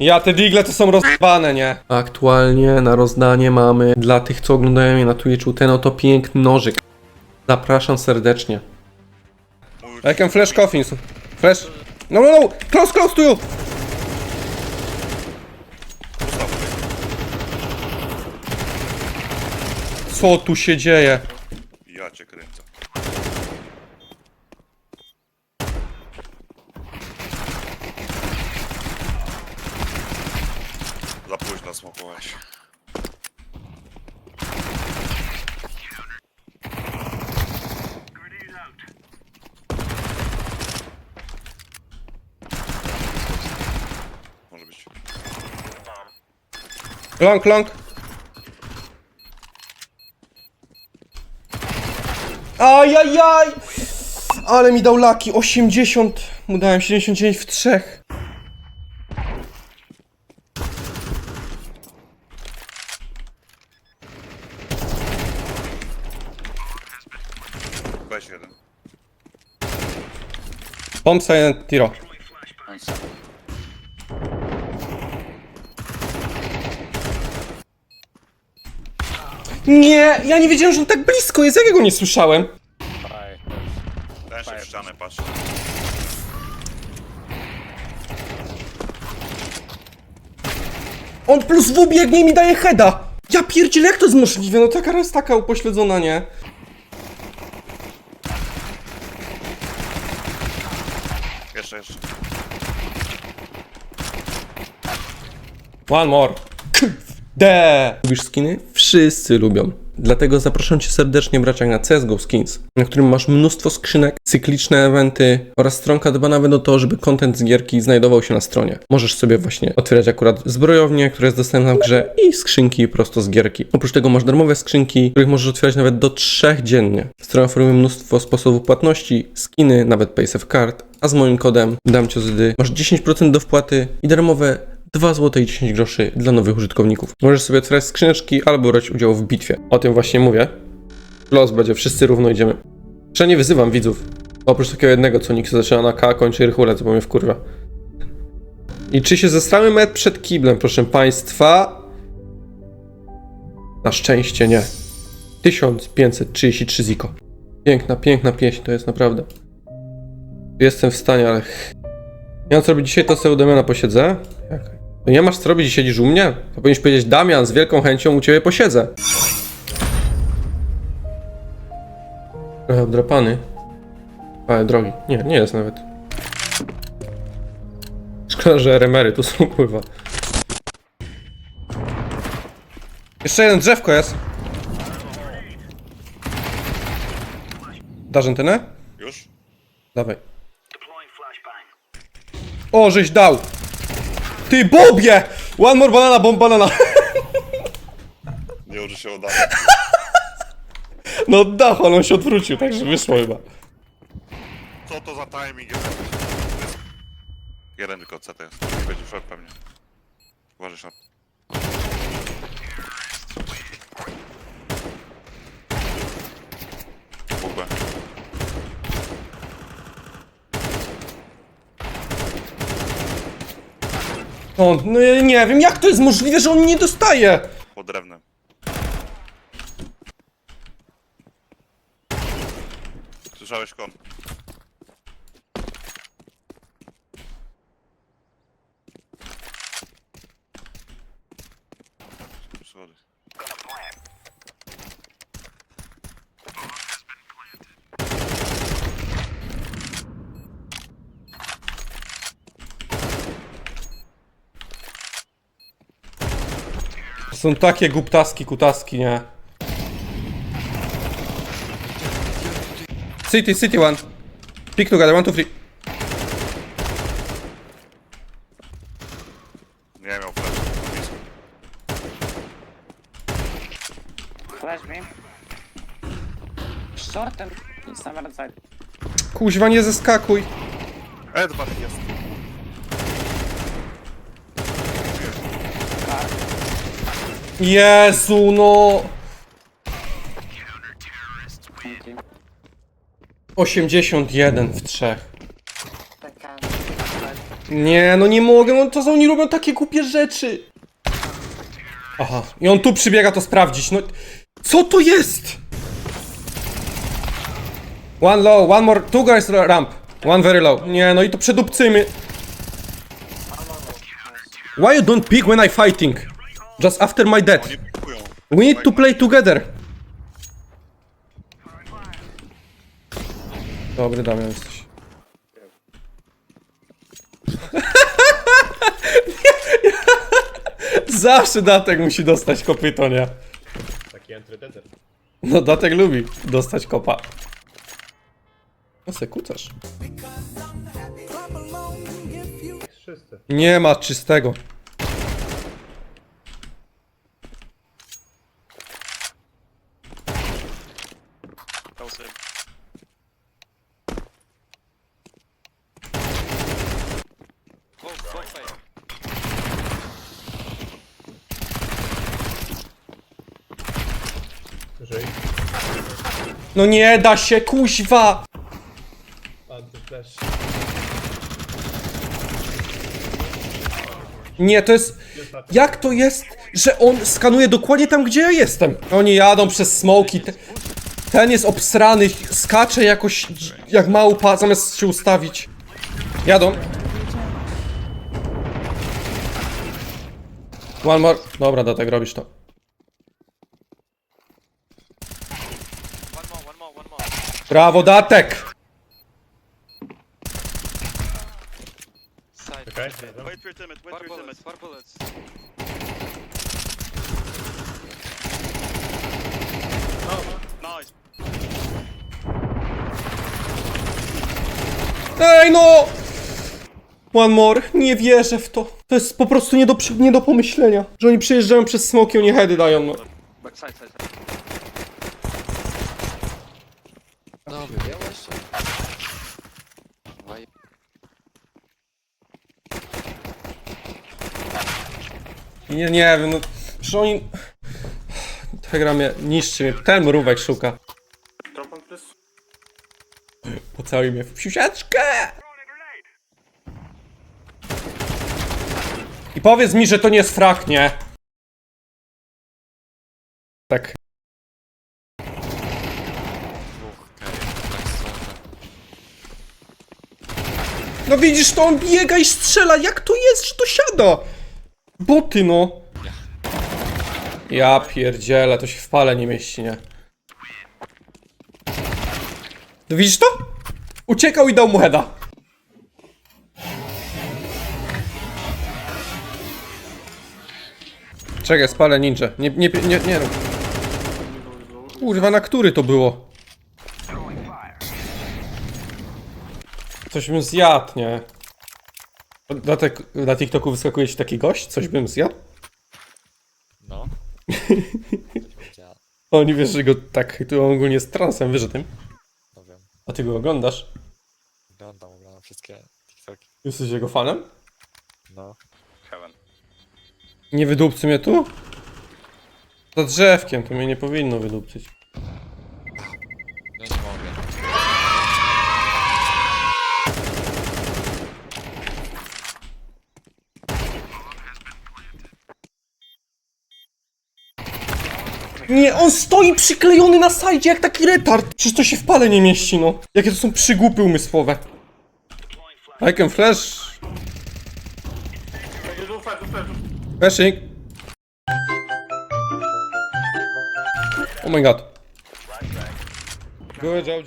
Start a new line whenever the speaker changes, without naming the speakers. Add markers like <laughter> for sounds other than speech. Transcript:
Ja, te digle to są rozbane, nie? Aktualnie na rozdanie mamy dla tych, co oglądają mnie na Twitchu, ten oto piękny nożyk. Zapraszam serdecznie. I can flash coffins. Flash. No, no, no! Close, close to you! Co tu się dzieje?
Ja cię kręcę. Za późno smokowałeś. Może być.
Long, long. Ajajaj! Ale mi dał laki 80. Mu dałem 79 w trzech.
Weź jeden.
Bomb silent tiro. Nie, ja nie wiedziałem, że on tak blisko jest. Jak ja go nie słyszałem?
Ten się w ścianę patrzy.
On plus W biegnie i mi daje heada. Ja pierdzielę, jak to jest możliwe? No taka jest taka upośledzona, nie?
Jeszcze, jeszcze.
One more. De. Lubisz skiny? Wszyscy lubią. Dlatego zapraszam Cię serdecznie, braciak, na CSGO Skins, na którym masz mnóstwo skrzynek, cykliczne eventy oraz stronka dba nawet o to, żeby content z gierki znajdował się na stronie. Możesz sobie właśnie otwierać akurat zbrojownię, która jest dostępna w grze i skrzynki prosto z gierki. Oprócz tego masz darmowe skrzynki, których możesz otwierać nawet do trzech dziennie. Strona oferuje mnóstwo sposobów płatności, skiny, nawet paysafe card, a z moim kodem dam Cię zdy masz 10% do wpłaty i darmowe 2 zł i 10 groszy dla nowych użytkowników. Możesz sobie otwierać skrzyneczki albo brać udział w bitwie. O tym właśnie mówię. Los będzie, wszyscy równo idziemy. Jeszcze nie wyzywam widzów. Oprócz takiego jednego, co nikt zaczyna na K, kończy rychulec, bo mnie wkurwa. I czy się zestramy met przed kiblem, proszę państwa? Na szczęście nie. 1533 ziko. Piękna, piękna pieśń to jest naprawdę. Jestem w stanie, ale... Mam co dzisiaj, to sobie u posiedzę. To nie masz co robić i siedzisz u mnie? To powinieneś powiedzieć, Damian, z wielką chęcią u ciebie posiedzę. Trochę obdrapany. Ale drogi. Nie, nie jest nawet. Szkoda, że remery tu są, <laughs> kurwa. Jeszcze jeden drzewko jest. Dasz antynę?
Już?
Dawaj. O, żeś dał! Ty bobie! One more banana, bomb banana.
Nie może się udało.
No ale on się odwrócił, także wyszło chyba.
Co to za timing jest? Jeden tylko CT jest. Nie będzie szok pewnie. Uważaj szok. Bugę.
On, no ja nie wiem, jak to jest możliwe, że on nie dostaje?
Pod drewnem. Słyszałeś kon? Schody.
Są takie guptaski, kutaski, nie? City, city one. Pick together, one, two, three.
Nie miał flash.
Flash me. Short and it's somewhere outside.
Kuźwa, nie zeskakuj.
Edward jest.
Jezu, no.
Thank you.
81 w trzech. Nie, no nie mogę, no to oni robią takie głupie rzeczy. Aha, i on tu przybiega to sprawdzić, no... Co to jest? One low, one more, two guys ramp. One very low. Nie, no i to przedupcymy. Why you don't pick when I fighting? Just after my death.
Oni pikują.
We need to play together. Dobry Damian jesteś. <laughs> Zawsze Datek musi dostać kopyto, nie?
Taki.
No Datek lubi dostać kopa. No se kucasz. Nie ma czystego. No nie da się, kuźwa! Nie, to jest... Jak to jest, że on skanuje dokładnie tam, gdzie ja jestem? Oni jadą przez smoki. Te, ten jest obsrany, skacze jakoś jak małpa, zamiast się ustawić. Jadą. One more. Dobra, Datek, robisz to. Brawo, Datek!
Side.
Czekaj.
Wait for your teammate, wait for your teammate. Four bullets.
Nice.
Ej no! One more, nie wierzę w to. To jest po prostu nie do, przy- nie do pomyślenia. Że oni przyjeżdżają przez smoki, oni heady dają, no.
Back side, side, side.
Dobra, ja jeszcze. Waj-
Nie, nie wiem, no. Że oni... Ta gra mnie niszczy mnie. Ten mrówek szuka. Pocałuj mnie w psiusiaczkę! I powiedz mi, że to nie jest frak, nie? Tak.
Dwóch, okej, tak strzela.
No widzisz, to on biega i strzela. Jak to jest, że to siada? Boty, no. Ja pierdzielę, to się w pale nie mieści, nie? No widzisz to? Uciekał i dał mu heada. Czekaj, spalę ninja. Nie, nie, nie, nie. Kurwa, na który to było? Coś bym zjadł, nie? Na, tek- na TikToku wyskakuje ci taki gość? Coś bym zjadł?
No. <laughs>
Oni wiesz, że go tak, tu ogólnie jest transem, wiesz o tym?
No wiem.
A ty go oglądasz?
Oglądam, oglądam wszystkie TikToki.
Jesteś jego fanem?
No.
Heaven.
Nie wydupcy mnie tu? Za drzewkiem, to mnie nie powinno wydupcyć.
Ja nie mogę.
Nie, on stoi przyklejony na sajdzie jak taki retard! Przecież to się w pale nie mieści, no. Jakie to są przygłupy umysłowe. I can flash. Flashing. Oh my god. Good job.